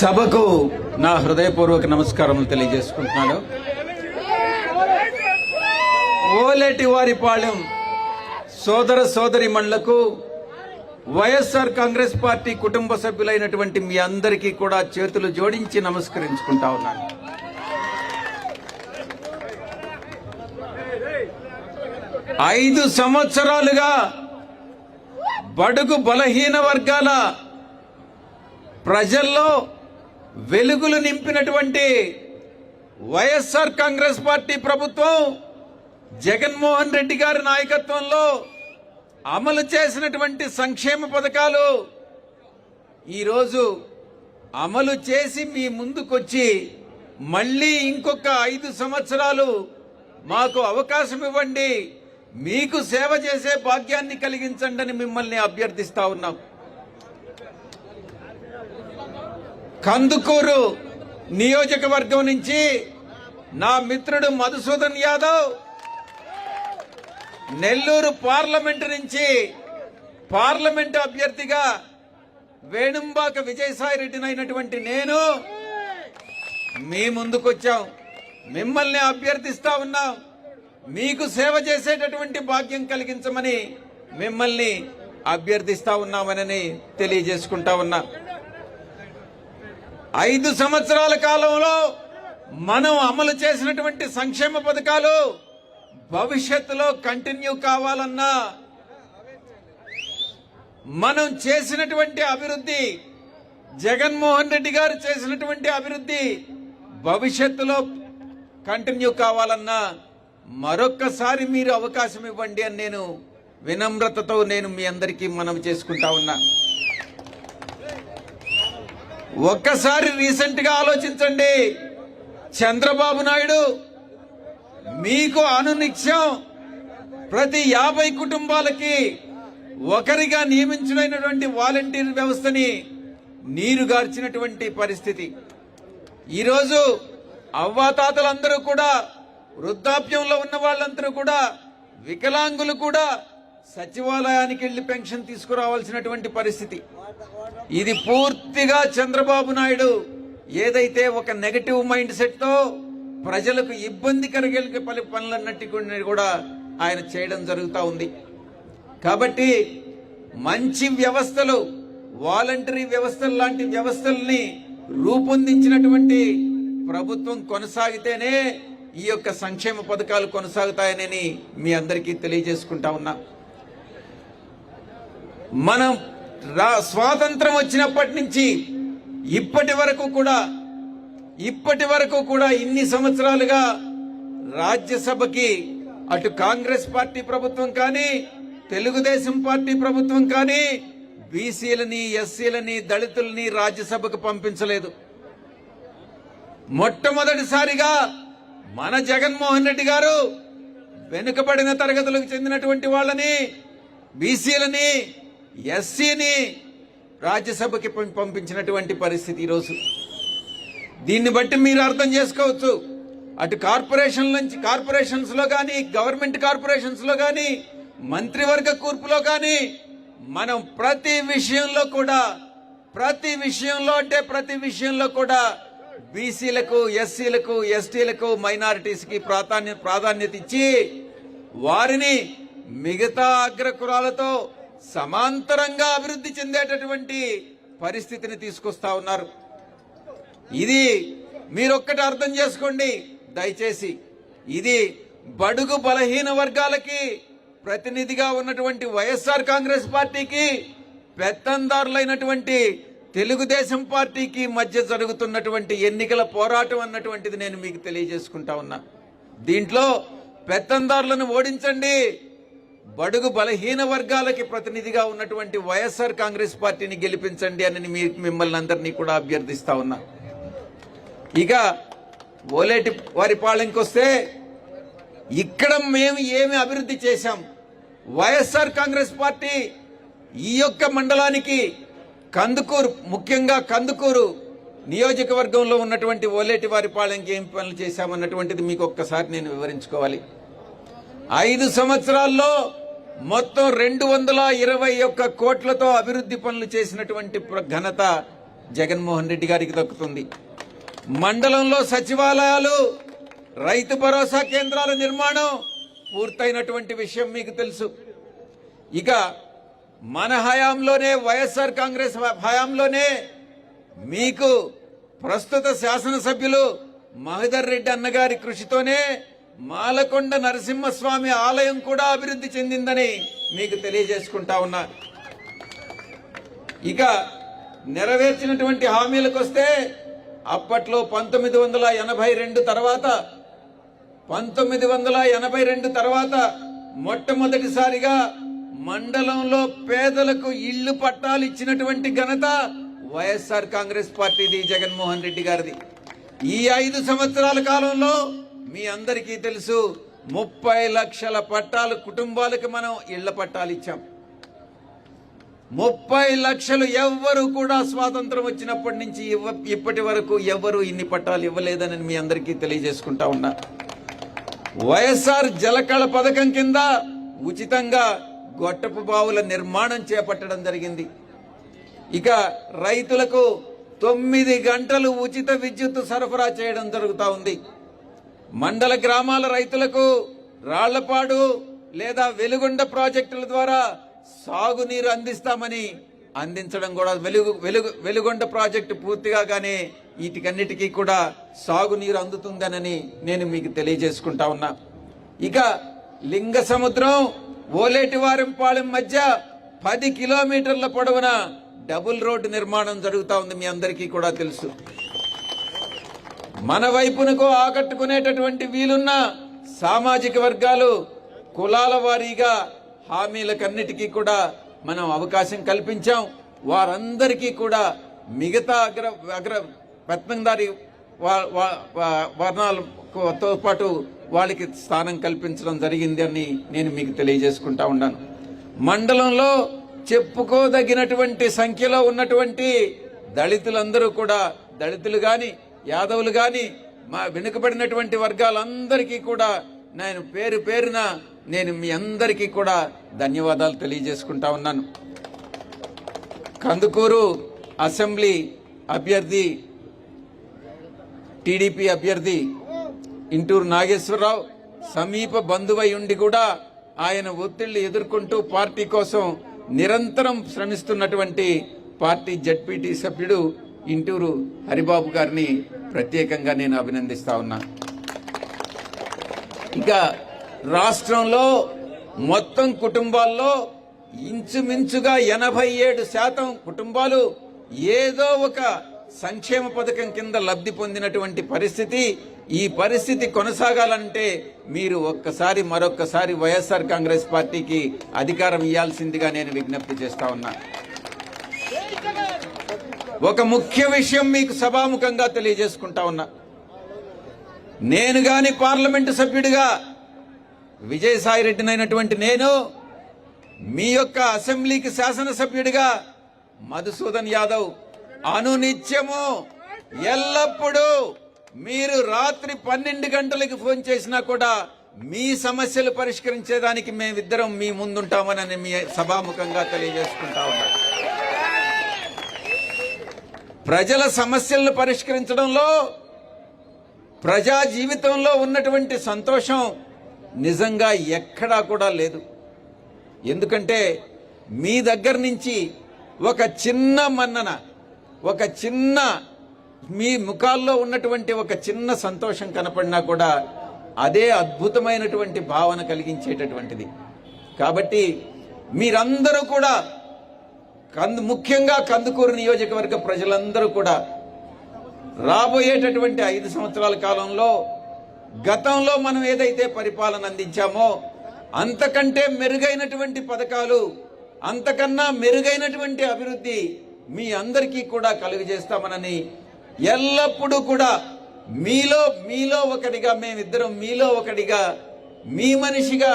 సభకు నా హృదయపూర్వక నమస్కారములు తెలియజేసుకుంటున్నాను. ఓలేటి వారి పాళెం సోదర సోదరి మండలకు వైఎస్ఆర్ కాంగ్రెస్ పార్టీ కుటుంబ సభ్యులైనటువంటి మీ అందరికీ కూడా చేతులు జోడించి నమస్కరించుకుంటా ఉన్నాను. ఐదు సంవత్సరాలుగా బడుగు బలహీన వర్గాల ప్రజల్లో వెలుగులు నింపినటువంటి వైఎస్ఆర్ కాంగ్రెస్ పార్టీ ప్రభుత్వం జగన్మోహన్ రెడ్డి గారి నాయకత్వంలో అమలు చేసినటువంటి సంక్షేమ పథకాలు ఈరోజు అమలు చేసి మీ ముందుకొచ్చి మళ్ళీ ఇంకొక ఐదు సంవత్సరాలు మాకు అవకాశం ఇవ్వండి. మీకు సేవ చేసే భాగ్యాన్ని కలిగించండి అని మిమ్మల్ని అభ్యర్థిస్తా ఉన్నాం. కందుకూరు నియోజకవర్గం నుంచి నా మిత్రుడు మధుసూదన్ యాదవ్ నెల్లూరు పార్లమెంటు నుంచి పార్లమెంటు అభ్యర్థిగా వేణుంబాక విజయసాయి రెడ్డినైనటువంటి నేను మీ ముందుకొచ్చాం. మిమ్మల్ని అభ్యర్థిస్తా ఉన్నాం. మీకు సేవ చేసేటటువంటి భాగ్యం కలిగించమని మిమ్మల్ని అభ్యర్థిస్తా ఉన్నామని తెలియజేసుకుంటా ఉన్నా. ఐదు సంవత్సరాల కాలంలో మనం అమలు చేసినటువంటి సంక్షేమ పథకాలు భవిష్యత్తులో కంటిన్యూ కావాలన్నా మనం చేసినటువంటి అభివృద్ధి జగన్మోహన్ రెడ్డి గారు చేసినటువంటి అభివృద్ధి భవిష్యత్తులో కంటిన్యూ కావాలన్నా మరొక్కసారి మీరు అవకాశం ఇవ్వండి అని నేను వినమ్రతతో నేను మీ అందరికీ మనం చేసుకుంటా ఉన్నా. ఒక్కసారి రీసెంట్గా ఆలోచించండి. చంద్రబాబు నాయుడు మీకు అనునిత్యం ప్రతి యాభై కుటుంబాలకి ఒకరిగా నియమించడైనటువంటి వాలంటీర్ వ్యవస్థని నీరు గార్చినటువంటి పరిస్థితి. ఈరోజు అవ్వాతాతలందరూ కూడా వృద్ధాప్యంలో ఉన్న వాళ్ళందరూ కూడా వికలాంగులు కూడా సచివాలయానికి వెళ్ళి పెన్షన్ తీసుకురావాల్సినటువంటి పరిస్థితి. ఇది పూర్తిగా చంద్రబాబు నాయుడు ఏదైతే ఒక నెగటివ్ మైండ్ సెట్తో ప్రజలకు ఇబ్బంది కలిగే పలు పనులన్నట్టు కూడా ఆయన చేయడం జరుగుతూ ఉంది. కాబట్టి మంచి వ్యవస్థలు వాలంటరీ వ్యవస్థలు లాంటి వ్యవస్థల్ని రూపొందించినటువంటి ప్రభుత్వం కొనసాగితేనే ఈ యొక్క సంక్షేమ పథకాలు కొనసాగుతాయని మీ అందరికీ తెలియజేసుకుంటా ఉన్నా. మనం రా స్వాతంత్రం వచ్చినప్పటి నుంచి ఇప్పటి వరకు కూడా ఇప్పటి వరకు కూడా ఇన్ని సంవత్సరాలుగా రాజ్యసభకి అటు కాంగ్రెస్ పార్టీ ప్రభుత్వం కానీ తెలుగుదేశం పార్టీ ప్రభుత్వం కానీ బీసీలని ఎస్సీలని దళితులని రాజ్యసభకు పంపించలేదు. మొట్టమొదటిసారిగా మన జగన్మోహన్ రెడ్డి గారు వెనుకబడిన తరగతులకు చెందినటువంటి వాళ్ళని బీసీలని ఎస్సీని రాజ్యసభకి పం- పంపించినటువంటి పరిస్థితి ఈరోజు. దీన్ని బట్టి మీరు అర్థం చేసుకోవచ్చు. అటు కార్పొరేషన్ నుంచి కార్పొరేషన్స్లో కానీ గవర్నమెంట్ కార్పొరేషన్స్లో కానీ మంత్రివర్గ కూర్పులో కానీ మనం ప్రతి విషయంలో కూడా ప్రతి విషయంలో అంటే ప్రతి విషయంలో కూడా బీసీలకు ఎస్సీలకు ఎస్టీలకు మైనారిటీస్కి ప్రాధాన్య ప్రాధాన్యత ఇచ్చి వారిని మిగతా అగ్రకులాలతో సమాంతరంగా అభివృద్ధి చెందేటటువంటి పరిస్థితిని తీసుకొస్తా ఉన్నారు. ఇది మీరొక్కటి అర్థం చేసుకోండి. దయచేసి ఇది బడుగు బలహీన వర్గాలకి ప్రతినిధిగా ఉన్నటువంటి వైఎస్ఆర్ కాంగ్రెస్ పార్టీకి పెత్తందారులైనటువంటి తెలుగుదేశం పార్టీకి మధ్య జరుగుతున్నటువంటి ఎన్నికల పోరాటం అన్నటువంటిది నేను మీకు తెలియజేసుకుంటా ఉన్నా. దీంట్లో పెత్తందారులను ఓడించండి. బడుగు బలహీన వర్గాలకి ప్రతినిధిగా ఉన్నటువంటి వైఎస్ఆర్ కాంగ్రెస్ పార్టీని గెలిపించండి అని మీ మిమ్మల్ని అందరినీ కూడా అభ్యర్థిస్తా ఉన్నా. ఇక ఓలేటి వారి పాలెంకి వస్తే ఇక్కడ మేము ఏమి అభివృద్ధి చేశాం? వైఎస్ఆర్ కాంగ్రెస్ పార్టీ ఈ యొక్క మండలానికి కందుకూరు ముఖ్యంగా కందుకూరు నియోజకవర్గంలో ఉన్నటువంటి ఓలేటి వారి పాలెంకి ఏం పనులు చేశామన్నటువంటిది మీకు ఒక్కసారి నేను వివరించుకోవాలి. ఐదు సంవత్సరాల్లో మొత్తం రెండు వందల ఇరవై ఒక్క కోట్లతో అభివృద్ధి పనులు చేసినటువంటి ఘనత జగన్మోహన్ రెడ్డి గారికి దక్కుతుంది. మండలంలో సచివాలయాలు రైతు భరోసా కేంద్రాల నిర్మాణం పూర్తయినటువంటి విషయం మీకు తెలుసు. ఇక మన హయాంలోనే వైఎస్ఆర్ కాంగ్రెస్ హయాంలోనే మీకు ప్రస్తుత శాసనసభ్యులు మహిదర్ రెడ్డి అన్నగారి కృషితోనే మాలకొండ నరసింహస్వామి ఆలయం కూడా అభివృద్ధి చెందిందని మీకు తెలియజేసుకుంటా ఉన్నా. ఇక నెరవేర్చినటువంటి హామీలకు వస్తే అప్పట్లో పంతొమ్మిది వందల ఎనభై రెండు తర్వాత పంతొమ్మిది వందల ఎనభై రెండు తర్వాత మొట్టమొదటిసారిగా మండలంలో పేదలకు ఇళ్ళు పట్టాలు ఇచ్చినటువంటి ఘనత వైఎస్ఆర్ కాంగ్రెస్ పార్టీది జగన్మోహన్ రెడ్డి గారిది. ఈ ఐదు సంవత్సరాల కాలంలో మీ అందరికీ తెలుసు ముప్పై లక్షల పట్టాలు కుటుంబాలకు మనం ఇళ్ళ పట్టాలు ఇచ్చాం. ముప్పై లక్షలు ఎవ్వరు కూడా స్వాతంత్రం వచ్చినప్పటి నుంచి ఇవ్వ ఇప్పటి వరకు ఎవ్వరు ఇన్ని పట్టాలు ఇవ్వలేదని మీ అందరికీ తెలియజేసుకుంటా ఉన్నా. వైఎస్ఆర్ జలకళ పథకం కింద ఉచితంగా గొట్టపు బావుల నిర్మాణం చేపట్టడం జరిగింది. ఇక రైతులకు తొమ్మిది గంటలు ఉచిత విద్యుత్ సరఫరా చేయడం జరుగుతూ ఉంది. మండల గ్రామాల రైతులకు రాళ్ళపాడు లేదా వెలుగొండ ప్రాజెక్టుల ద్వారా సాగునీరు అందిస్తామని అందించడం కూడా వెలుగు వెలుగు వెలుగొండ ప్రాజెక్టు పూర్తిగా కానీ వీటికన్నిటికీ కూడా సాగునీరు అందుతుందనని నేను మీకు తెలియజేసుకుంటా ఉన్నా. ఇక లింగ సముద్రం ఓలేటివారింపాలెం మధ్య పది కిలోమీటర్ల పొడవున డబుల్ రోడ్డు నిర్మాణం జరుగుతూ ఉంది మీ అందరికీ కూడా తెలుసు. మన వైపునకు ఆకట్టుకునేటటువంటి వీలున్న సామాజిక వర్గాలు కులాల వారీగా హామీలకన్నిటికీ కూడా మనం అవకాశం కల్పించాం. వారందరికీ కూడా మిగతా అగ్ర అగ్ర పెత్తందారి వర్ణాలతో పాటు వాళ్ళకి స్థానం కల్పించడం జరిగింది అని నేను మీకు తెలియజేసుకుంటా ఉన్నాను. మండలంలో చెప్పుకోదగినటువంటి సంఖ్యలో ఉన్నటువంటి దళితులందరూ కూడా దళితులు గాని యాదవులు గాని మా వెనుకబడినటువంటి వర్గాలందరికీ కూడా నేను పేరు పేరున నేను మీ అందరికీ కూడా ధన్యవాదాలు తెలియజేసుకుంటా ఉన్నాను. కందుకూరు అసెంబ్లీ అభ్యర్థి టీడీపీ అభ్యర్థి ఇంటూరు నాగేశ్వరరావు సమీప బంధువై ఉండి కూడా ఆయన ఒత్తిళ్ళు ఎదుర్కొంటూ పార్టీ కోసం నిరంతరం శ్రమిస్తున్నటువంటి పార్టీ జడ్పీటీ సభ్యుడు ఇంటూరు హరిబాబు గారిని ప్రత్యేకంగా నేను అభినందిస్తా ఉన్నా. ఇక రాష్ట్రంలో మొత్తం కుటుంబాల్లో ఇంచుమించుగా ఎనభై ఏడు శాతం కుటుంబాలు ఏదో ఒక సంక్షేమ పథకం కింద లబ్ధి పొందినటువంటి పరిస్థితి ఈ పరిస్థితి కొనసాగాలంటే మీరు ఒక్కసారి మరొక్కసారి వైఎస్ఆర్ కాంగ్రెస్ పార్టీకి అధికారం ఇవ్వాల్సిందిగా నేను విజ్ఞప్తి చేస్తా ఉన్నా. ఒక ముఖ్య విషయం మీకు సభాముఖంగా తెలియజేసుకుంటా ఉన్నా. నేను గాని పార్లమెంటు సభ్యుడిగా విజయసాయి రెడ్డినైనటువంటి నేను మీ యొక్క అసెంబ్లీకి శాసనసభ్యుడిగా మధుసూదన్ యాదవ్ అనునిత్యము ఎల్లప్పుడూ మీరు రాత్రి పన్నెండు గంటలకి ఫోన్ చేసినా కూడా మీ సమస్యలు పరిష్కరించేదానికి మేమిద్దరం మీ ముందుంటామని మీ సభాముఖంగా తెలియజేసుకుంటా ఉన్నాను ప్రజల సమస్యలను పరిష్కరించడంలో ప్రజా జీవితంలో ఉన్నటువంటి సంతోషం నిజంగా ఎక్కడా కూడా లేదు. ఎందుకంటే మీ దగ్గర నుంచి ఒక చిన్న మన్నన ఒక చిన్న మీ ముఖాల్లో ఉన్నటువంటి ఒక చిన్న సంతోషం కనపడినా కూడా అదే అద్భుతమైనటువంటి భావన కలిగించేటటువంటిది. కాబట్టి మీరందరూ కూడా కందు ముఖ్యంగా కందుకూరు నియోజకవర్గ ప్రజలందరూ కూడా రాబోయేటటువంటి ఐదు సంవత్సరాల కాలంలో గతంలో మనం ఏదైతే పరిపాలన అందించామో అంతకంటే మెరుగైనటువంటి పథకాలు అంతకన్నా మెరుగైనటువంటి అభివృద్ధి మీ అందరికీ కూడా కలుగజేస్తామనని ఎల్లప్పుడూ కూడా మీలో మీలో ఒకటిగా మేమిద్దరం మీలో ఒకటిగా మీ మనిషిగా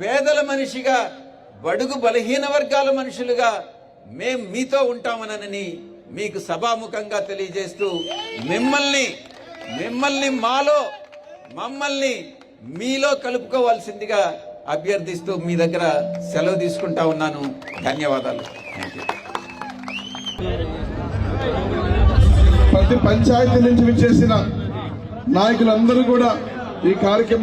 పేదల మనిషిగా బడుగు బలహీన వర్గాల మనుషులుగా మేం మీతో ఉంటామనని మీకు సభాముఖంగా తెలియజేస్తూ మిమ్మల్ని మిమ్మల్ని మాలో మమ్మల్ని మీలో కలుపుకోవాల్సిందిగా అభ్యర్థిస్తూ మీ దగ్గర సెలవు తీసుకుంటా ఉన్నాను. ధన్యవాదాలు. థ్యాంక్ యూ ప్రతి పంచాయతీ నుంచి విచ్చేసిన నాయకులందరూ కూడా ఈ కార్యక్రమం